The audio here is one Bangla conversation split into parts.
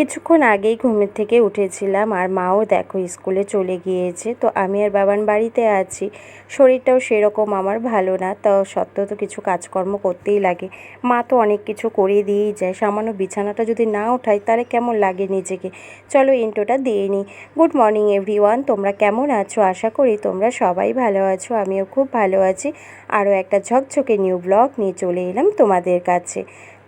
কিছুক্ষণ আগেই ঘুমের থেকে উঠেছিলাম আর মাও দেখো স্কুলে চলে গিয়েছে, তো আমি আর বাবান বাড়িতে আছি। শরীরটাও সেরকম আমার ভালো না, তা সত্ত্বেও তো কিছু কাজকর্ম করতেই লাগে। মা তো অনেক কিছু করে দিয়েই যায়, সামান্য বিছানাটা যদি না ওঠাই তাহলে কেমন লাগে নিজেকে? চলো ইন্টোটা দিয়ে নিই। গুড মর্নিং এভরিওয়ান, তোমরা কেমন আছো? আশা করি তোমরা সবাই ভালো আছো, আমিও খুব ভালো আছি। আরও একটা ঝকঝকে নিউ ব্লগ নিয়ে চলে এলাম তোমাদের কাছে।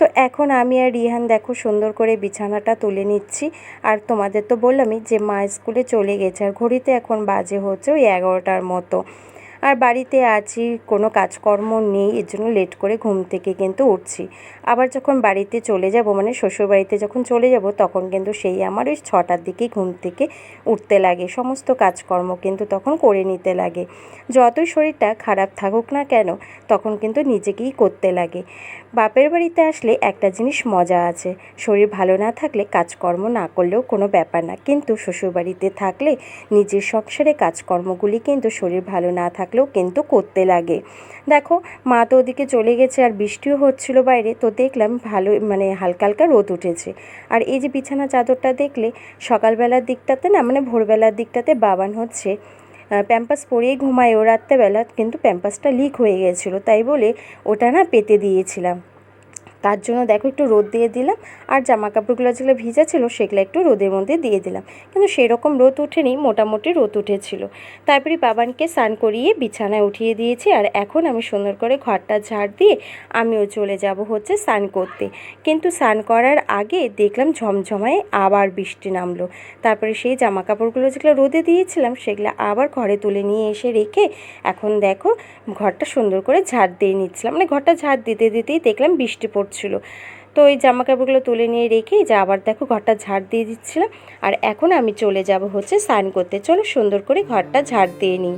তো এখন আমি আর রিহান দেখো সুন্দর করে বিছানাটা তুলে নিচ্ছি। আর তোমাদের তো বললামই যে মা স্কুলে চলে গেছে, আর ঘড়িতে এখন বাজে হচ্ছে ওই এগারোটার মতো। আর বাড়িতে আছি, কোনো কাজকর্ম নেই, এর জন্য লেট করে ঘুম থেকে কিন্তু উঠছি। আবার যখন বাড়িতে চলে যাব মানে শ্বশুর বাড়িতে যখন চলে যাব, তখন কিন্তু সেই আমার ওই ছটার দিকেই ঘুম থেকে উঠতে লাগে। সমস্ত কাজকর্ম কিন্তু তখন করে নিতে লাগে। যতই শরীরটা খারাপ থাকুক না কেন, তখন কিন্তু নিজেকেই করতে লাগে। বাপের বাড়িতে আসলে একটা জিনিস মজা আছে। শরীর ভালো না থাকলে কাজকর্ম না করলেও কোনো ব্যাপার না। কিন্তু শ্বশুরবাড়িতে থাকলে নিজের সংসারে কাজকর্মগুলি কিন্তু শরীর ভালো না থাকলেও কিন্তু করতে লাগে। দেখো, মা তো ওদিকে চলে গেছে আর বৃষ্টিও হচ্ছিল বাইরে, তো দেখলাম ভালো মানে হালকা হালকা রোদ উঠেছে। আর এই যে বিছানা চাদরটা দেখলে, সকালবেলার দিকটাতে না মানে ভোরবেলার দিকটাতে বাবান হচ্ছে প্যাম্পাস পরেই ঘুমায় ও রাত্রেবেলা, কিন্তু প্যাম্পাসটা লিক হয়ে গেছিল, তাই বলে ওটা না পেতে দিয়েছিলাম। তার জন্য দেখো একটু রোদ দিয়ে দিলাম, আর জামা কাপড়গুলো যেগুলো ভিজা ছিল সেগুলো একটু রোদের মধ্যে দিয়ে দিলাম। কিন্তু সেরকম রোদ ওঠেনি, মোটামুটি রোদ উঠেছিল। তারপরে বাবানকে স্নান করিয়ে বিছানায় উঠিয়ে দিয়েছি, আর এখন আমি সুন্দর করে ঘরটা ঝাড় দিয়ে আমিও চলে যাব হচ্ছে স্নান করতে। কিন্তু স্নান করার আগে দেখলাম ঝমঝমায় আবার বৃষ্টি নামলো। তারপরে সেই জামা কাপড়গুলো যেগুলো রোদে দিয়েছিলাম, সেগুলো আবার ঘরে তুলে নিয়ে এসে রেখে এখন দেখো ঘরটা সুন্দর করে ঝাড় দিয়ে নিচ্ছিলাম। মানে ঘরটা ঝাড় দিতে দিতেই দেখলাম বৃষ্টি পড়ছিল তো ওই জামা কাপড়গুলো তুলে নিয়ে রেখে যে আবার দেখো ঘরটা ঝাড় দিয়ে দিচ্ছিলাম। আর এখন আমি চলে যাব হচ্ছে স্নান করতে। চলো সুন্দর করে ঘরটা ঝাড় দিয়ে নিই।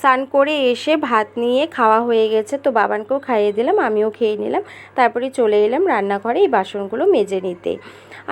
স্নান করে এসে ভাত নিয়ে খাওয়া হয়ে গেছে। তো বাবানকেও খাইয়ে দিলাম, আমিও খেয়ে নিলাম। তারপরে চলে এলাম রান্নাঘরে এই বাসনগুলো মেজে নিতে।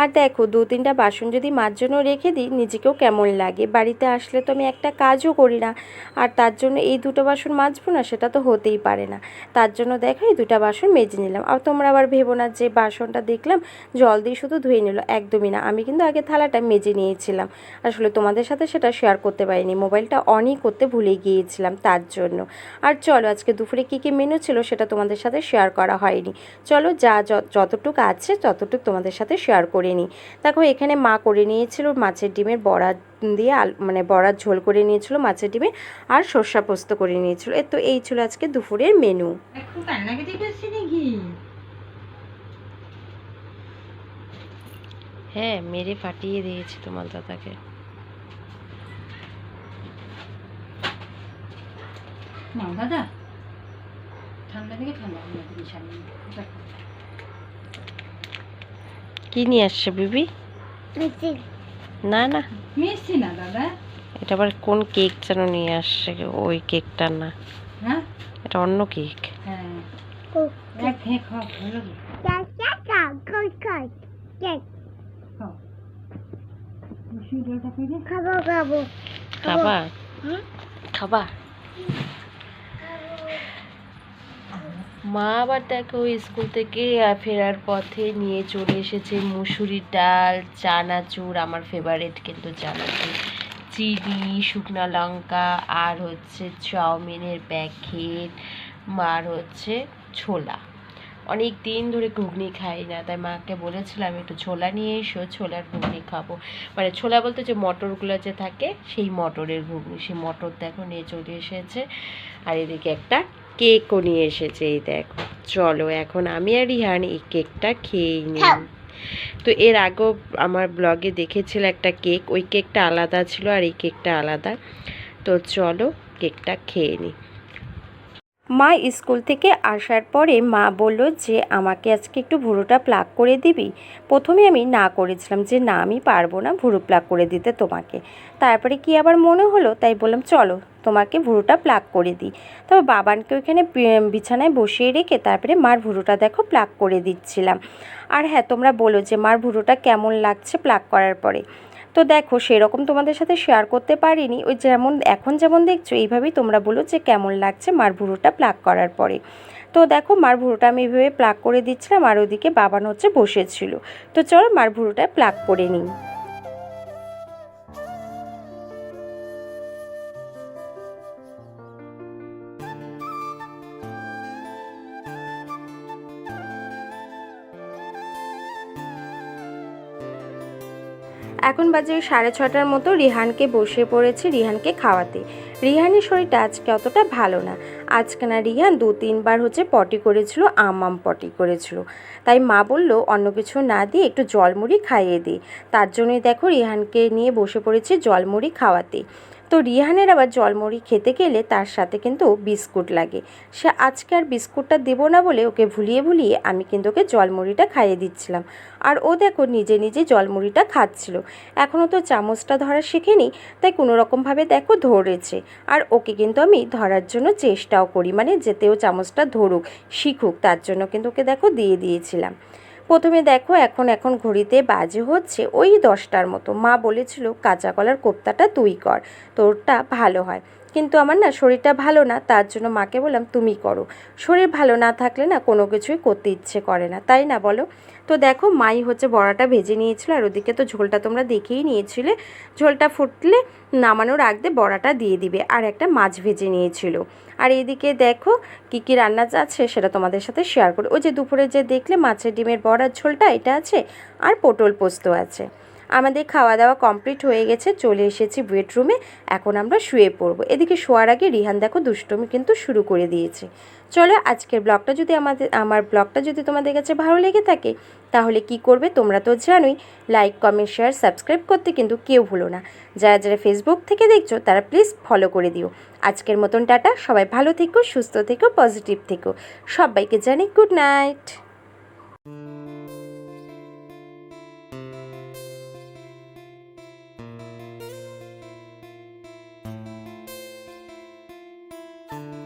আর দেখো, দু তিনটা বাসন যদি মার জন্য রেখে দিই, নিজেকেও কেমন লাগে? বাড়িতে আসলে তো আমি একটা কাজও করি না। আর তার জন্য এই দুটো বাসন মাজবো না, সেটা তো হতেই পারে না। তার জন্য দেখো, এই দুটা বাসন মেজে নিলাম। আর তোমরা আবার ভেবো না যে বাসনটা দেখলাম, জল দিয়ে শুধু ধুয়ে নিল। একদমই না। আমি কিন্তু আগে থালাটা মেজে নিয়েছিলাম। আসলে তোমাদের সাথে সেটা শেয়ার করতে পারিনি। মোবাইলটা অনই করতে ভুলে গিয়েছিলাম তার জন্য। আর চলো আজকে দুপুরে কী কী মেনু ছিল সেটা তোমাদের সাথে শেয়ার করা হয়নি। চলো যা যতটুকু আছে ততটুকু তোমাদের সাথে শেয়ার করে নিই। দেখো এখানে মা করে নিয়েছিল মাছের ডিমের বড়া দিয়ে আল মানে বড়ার ঝোল করে নিয়েছিল মাছের ডিমে আর সর্ষা পোস্ত করে নিয়েছিল। এ তো এই ছিল আজকে দুপুরের মেনু হ্যাঁ মেরে ফাটিয়ে দিয়েছি তোমার দাদাকে। না দাদা। ঠান্ডা লেগে ঠান্ডা হয়ে যাবে সামনে কি নিয়ে আসছে বিবি? না না। মিষ্টি না দাদা। এটা আবার কোন কেক যেন নিয়ে আসছে ওই কেকটা না। হ্যাঁ? এটা অন্য কেক। হ্যাঁ। খাব খাবা হুম? খাবা মা আবার দেখো স্কুল থেকে ফেরার পথে নিয়ে চলে এসেছে। মুসুরির ডাল, চানাচুর, আমার ফেভারেট কিন্তু চানাচুর। চিনি, শুকনো লঙ্কা, আর হচ্ছে চাউমিনের প্যাকেট আর হচ্ছে ছোলা। অনেক দিন ধরে ঘুগনি খাই না, তাই মাকে বলেছিলাম, একটু ছোলা নিয়ে এসো, ছোলার ঘুগনি খাব। মানে ছোলা বলতে যে মটরগুলো যে থাকে, সেই মটরের ঘুগনি। সেই মটর দেখো নিয়ে চলে এসেছে। আর এদিকে একটা কেকও নিয়ে এসেছে এই দেখো। চলো এখন আমি আর রিহান এই কেকটা খেয়েই নি তো এর আগেও আমার ব্লগে দেখেছিল একটা কেক ওই কেকটা আলাদা ছিল আর এই কেকটা আলাদা। তো চলো কেকটা খেয়ে নিই। মা স্কুল থেকে আসার পরে মা বলল যে, আমাকে আজকে একটু ভুরুটা প্লাক করে দিবি। প্রথমে আমি না করেছিলাম যে, না, আমি পারব না ভুরু প্লাক করে দিতে তোমাকে। তারপরে কি আবার মনে হলো, তাই বললাম, চলো, তোমাকে ভুরুটা প্লাক করে দিই। তবে বাবানকে ওইখানে বিছানায় বসিয়ে রেখে তারপরে মার ভুরুটা দেখো প্লাক করে দিচ্ছিলাম। আর হ্যাঁ তোমরা বলো যে, মার ভুরুটা কেমন লাগছে প্লাক করার পরে? তো দেখো, সেরকম তোমাদের সাথে শেয়ার করতে পারিনি। ওই যেমন, এখন যেমন দেখছ, এইভাবেই তোমরা বলো যে কেমন লাগছে মার ভুরুটা প্লাক করার পরে। তো দেখো মার ভুরুটা আমি এইভাবে প্লাক করে দিচ্ছিলাম আর ওদিকে বাবান হচ্ছে বসেছিল। তো চলো মার ভুরুটা প্লাক করে নিই। এখন বাজে সাড়ে ছটার মতো রিহানকে বসে পড়েছে রিহানকে খাওয়াতে। রিহানের শরীরটা আজকে অতটা ভালো না। আজকে না রিহান দু তিনবার হচ্ছে পটি করেছিল আম আম পটি করেছিল। তাই মা বলল, অন্য কিছু না দিয়ে একটু জলমুড়ি খাইয়ে দিই তার জন্যই দেখো রিহানকে নিয়ে বসে পড়েছি জলমুড়ি খাওয়াতে। তো রিহানের আবার জলমুড়ি খেতে গেলে তার সাথে কিন্তু বিস্কুট লাগে। সে আজকে আর বিস্কুটটা দেবো না বলে ওকে ভুলিয়ে ভুলিয়ে আমি কিন্তু ওকে জলমুড়িটা খাইয়ে দিচ্ছিলাম। আর ও দেখো নিজে নিজে জলমুড়িটা খাচ্ছিল। এখনও তো চামচটা ধরা শেখেনি, তাই কোনো রকমভাবে দেখো ধরেছে। আর ওকে কিন্তু আমি ধরার জন্য চেষ্টাও করি মানে যেতেও চামচটা ধরুক, শিখুক, তার জন্য কিন্তু ওকে দেখো দিয়ে দিয়েছিলাম। প্রথমে দেখো, এখন এখন ঘড়িতে বাজে হচ্ছে ওই দশটার মতো। মা বলেছিল, কাঁচা কলার কোপ্তাটা তুই কর, তোরটা ভালো হয়। কিন্তু আমার না শরীরটা ভালো না, তার জন্য মাকে বললাম, তুমি করো। শরীর ভালো না থাকলে না কোনো কিছুই করতে ইচ্ছে করে না, তাই না বলো? তো দেখো, মাই হচ্ছে বড়াটা ভেজে নিয়েছিল আর ওদিকে তো ঝোলটা তোমরা দেখেই নিয়েছিলে। ঝোলটা ফুটলে নামানোর আগ বড়াটা দিয়ে দিবে আর একটা মাছ ভেজে নিয়েছিল। আর এদিকে দেখো, কী কী রান্না আছে সেটা তোমাদের সাথে শেয়ার করি ওই যে দুপুরে যে দেখলে মাছের ডিমের বড়ার ঝোলটা, এটা আছে আর পটল পোস্ত আছে। আমাদের খাওয়া দাওয়া কমপ্লিট হয়ে গেছে, চলে এসেছি বেডরুমে, এখন আমরা শুয়ে পড়ব। এদিকে শোয়ার আগে রিহান দেখো দুষ্টমি কিন্তু শুরু করে দিয়েছে। চলো আজকের ব্লগটা যদি আমাদের, আমার ব্লগটা যদি তোমাদের কাছে ভালো লেগে থাকে, তাহলে কি করবে তোমরা তো জানোই লাইক কমেন্ট শেয়ার সাবস্ক্রাইব করতে কিন্তু কেউ ভুলো না। যারা যারা ফেসবুক থেকে দেখছ, তারা প্লিজ ফলো করে দিও। আজকের মতন টাটা, সবাই ভালো থেকো, সুস্থ থেকো পজিটিভ থেকো। সবাইকে জানি গুড নাইট